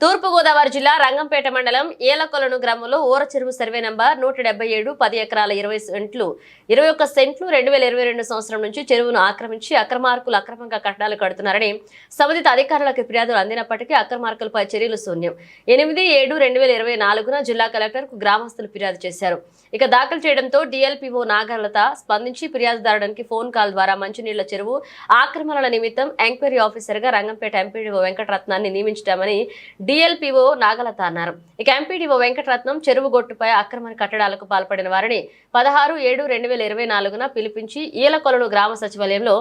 తూర్పుగోదావరి జిల్లా రంగంపేట మండలం ఏలకొలను గ్రామంలో ఊర చెరువు సర్వే నంబర్ నూట డెబ్బై ఏడు పది ఎకరాల ఇరవై సెంట్లు ఇరవై ఒక్క సెంట్లు రెండు వేల ఇరవై రెండు సంవత్సరం నుంచి చెరువును ఆక్రమించి అక్రమార్కులు అక్రమంగా కట్టడాలు కడుతున్నారని సంబంధిత అధికారులకు ఫిర్యాదులు అందినప్పటికీ అక్రమార్కులపై చర్యలు శూన్యం. ఎనిమిది ఏడు రెండు వేల ఇరవై నాలుగున జిల్లా కలెక్టర్కు గ్రామస్తులు ఫిర్యాదు చేశారు. ఇక దాఖలు చేయడంతో డిఎల్పిఓ నాగలత స్పందించి ఫిర్యాదుదారుడానికి ఫోన్ కాల్ ద్వారా మంచినీళ్ళ చెరువు ఆక్రమణల నిమిత్తం ఎంక్వైరీ ఆఫీసర్గా రంగంపేట ఎంపీడీఓ వెంకటరత్నాన్ని నియమించామని డిఎల్పిఓ నాగలత అన్నారు. ఇక ఎంపీడీఓ వెంకటరత్నం చెరువు గొట్టుపై అక్రమ కట్టడాలకు పాల్పడిన వారిని పదహారు ఏడు రెండు వేల ఇరవై నాలుగున పిలిపించి ఈలకొలను గ్రామ సచివాలయంలో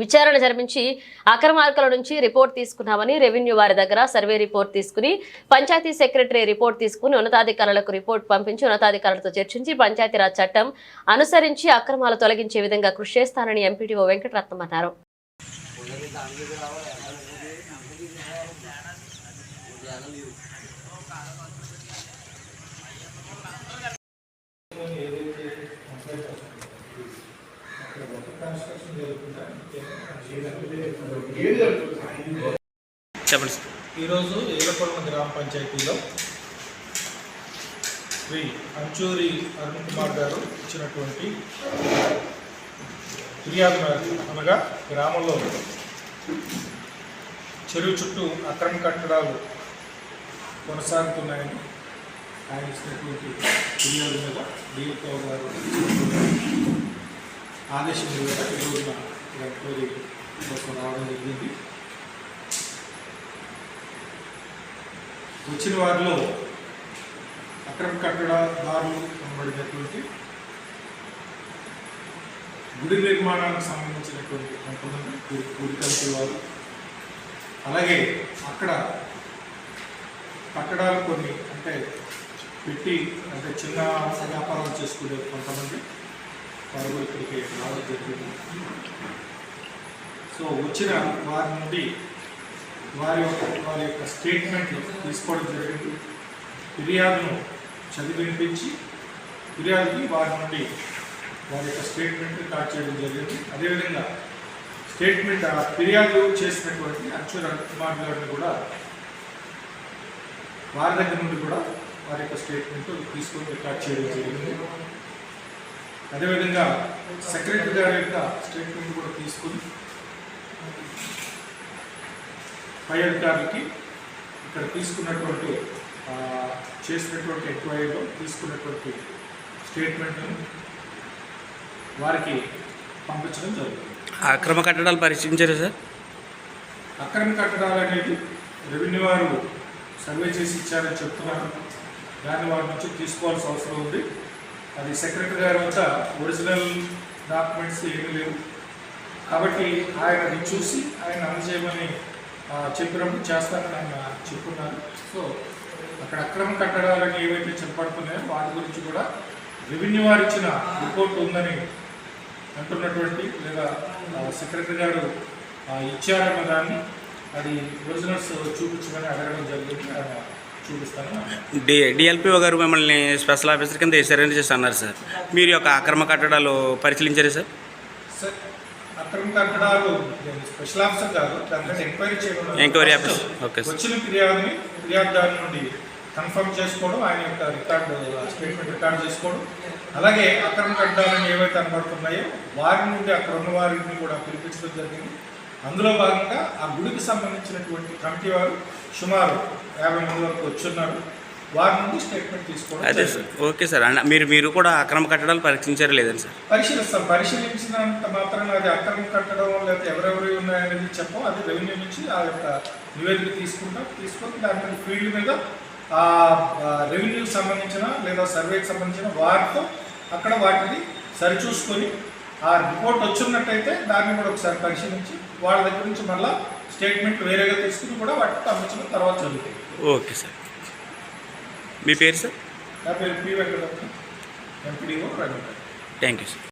విచారణ జరిపించి అక్రమార్కుల నుంచి రిపోర్ట్ తీసుకున్నామని రెవెన్యూ వారి దగ్గర సర్వే రిపోర్ట్ తీసుకుని పంచాయతీ సెక్రటరీ రిపోర్ట్ తీసుకుని ఉన్నతాధికారులకు రిపోర్ట్ పంపించి ఉన్నతాధికారులతో చర్చించి పంచాయతీరాజ్ చట్టం అనుసరించి అక్రమాలు తొలగించే విధంగా కృషి చేస్తానని ఎంపీడీఓ వెంకటరత్నం అన్నారు. చెప్పండి ఈరోజు ఏలకొండ గ్రామ పంచాయతీలో శ్రీ అంచూరి అరుణ్ కుమార్ గారు ఇచ్చినటువంటి ఫిర్యాదు మేరకు అనగా గ్రామంలో చెరువు చుట్టూ అక్రమ కట్టడాలు కొనసాగుతున్నాయని ఆయన ఇచ్చినటువంటి ఫిర్యాదు మీద డిఎల్ఓ గారు ఆదేశం మీద ఈరోజున ఎంక్వైరీ కోసం రావడం జరిగింది. వచ్చిన వారిలో అక్రమ కట్టడదారులు కనబడినటువంటి గుడి నిర్మాణానికి సంబంధించినటువంటి కొంతమంది గుడి గుడి వారు అలాగే అక్కడ కట్టడాలు కొన్ని అంటే పెట్టి అంటే చిన్న వ్యాపారాలు చేసుకునే కొంతమంది వారు ఇక్కడికి రావడం జరిగింది. సో వచ్చిన వారి నుండి వారి యొక్క వారి యొక్క స్టేట్మెంట్లు తీసుకోవడం జరిగింది. ఫిర్యాదును చదివి వినిపించి ఫిర్యాదుకి వారి నుండి వారి యొక్క స్టేట్మెంట్ రికార్డ్ చేయడం జరిగింది. అదేవిధంగా స్టేట్మెంట్ ఆ ఫిర్యాదు చేసినటువంటి అచ్చుర కుమార్ గారిని కూడా వారి దగ్గర నుండి కూడా వారి యొక్క స్టేట్మెంట్ తీసుకొని రికార్డ్ చేయడం జరిగింది. అదేవిధంగా సెక్రటరీ గారి యొక్క స్టేట్మెంట్ కూడా తీసుకుని పై అధికారులకి ఇక్కడ తీసుకున్నటువంటి చేసినటువంటి ఎంక్వైరీలో తీసుకున్నటువంటి స్టేట్మెంట్ను వారికి పంపించడం జరుగుతుంది అక్రమ కట్టడాలు పరిశీలించారు సార్? అక్రమ కట్టడాలు అనేది రెవెన్యూ వారు సర్వే చేసి ఇచ్చారని చెప్తున్నారు దాన్ని వారి నుంచి తీసుకోవాల్సిన అవసరం ఉంది. అది సెక్రటరీ గారి వద్ద ఒరిజినల్ డాక్యుమెంట్స్ ఏమీ లేవు. కాబట్టి ఆయన అది చూసి ఆయన అందజేయమని చెప్పినప్పుడు చేస్తానని ఆయన చెప్పున్నారు. సో అక్కడ అక్రమ కట్టడాలని ఏవైతే చెప్పబడుతున్నాయో వాటి గురించి కూడా రెవెన్యూ వారు ఇచ్చిన రిపోర్ట్ ఉందని అంటున్నటువంటి లేదా సెక్రటరీ గారు ఇచ్చారన్న దాన్ని అది ఒరిజినల్స్ చూపించమని అడగడం జరిగింది. చూపిస్తాను. డిఎల్పిఓ గారు మిమ్మల్ని స్పెషల్ ఆఫీసర్ కింద సరెండర్ చేసి అన్నారు సార్. మీరు యొక్క అక్రమ కట్టడాలు పరిశీలించారు సార్? సార్ అక్రమ కట్టడాలు స్పెషల్ ఆఫీసర్ కాదు దాని ఎంక్వైరీ చేయడం ఎంక్వైరీ ఆఫీసర్. ఓకే వచ్చిన ఫిర్యాదుని ఫిర్యాదుదారు నుండి కన్ఫర్మ్ చేసుకోవడం ఆయన యొక్క రికార్డు స్టేట్మెంట్ రికార్డ్ చేసుకోవడం. అలాగే అక్రమ కట్టడాలను ఏవైతే కనబడుతున్నాయో వారి నుండి అక్కడ ఉన్న వారిని కూడా పిలిపించడం జరిగింది. అందులో భాగంగా ఆ గుడికి సంబంధించినటువంటి కమిటీ వారు సుమారు యాభై మంది వరకు వచ్చున్నారు. వారి నుండి స్టేట్మెంట్ తీసుకోవడం అదే. సార్. Okay sir. అన్న మీరు మీరు కూడా అక్రమ కట్టడాలు పరీక్షించారు లేదండి సార్? పరిశీలిస్తాం. పరిశీలించినంత మాత్రాన అది అక్రమం కట్టడం లేకపోతే ఎవరెవరు ఉన్నాయనేది చెప్పం. అది రెవెన్యూ నుంచి ఆ యొక్క నివేదిక తీసుకుంటాం. తీసుకొని దాని మీద ఫీల్డ్ మీద ఆ రెవెన్యూకి సంబంధించిన లేదా సర్వేకి సంబంధించిన వారితో అక్కడ వాటిని సరిచూసుకొని ఆ రిపోర్ట్ వచ్చున్నట్టయితే దాన్ని కూడా ఒకసారి పరిశీలించి వాళ్ళ దగ్గర నుంచి మళ్ళీ స్టేట్మెంట్ వేరేగా తీసుకుని కూడా వాటిని పంపించడం తర్వాత జరుగుతుంది ఓకే సార్. మీ పేరు సార్? నా పేరు P Venkataratna MPDO Rangampet. Thank you sir.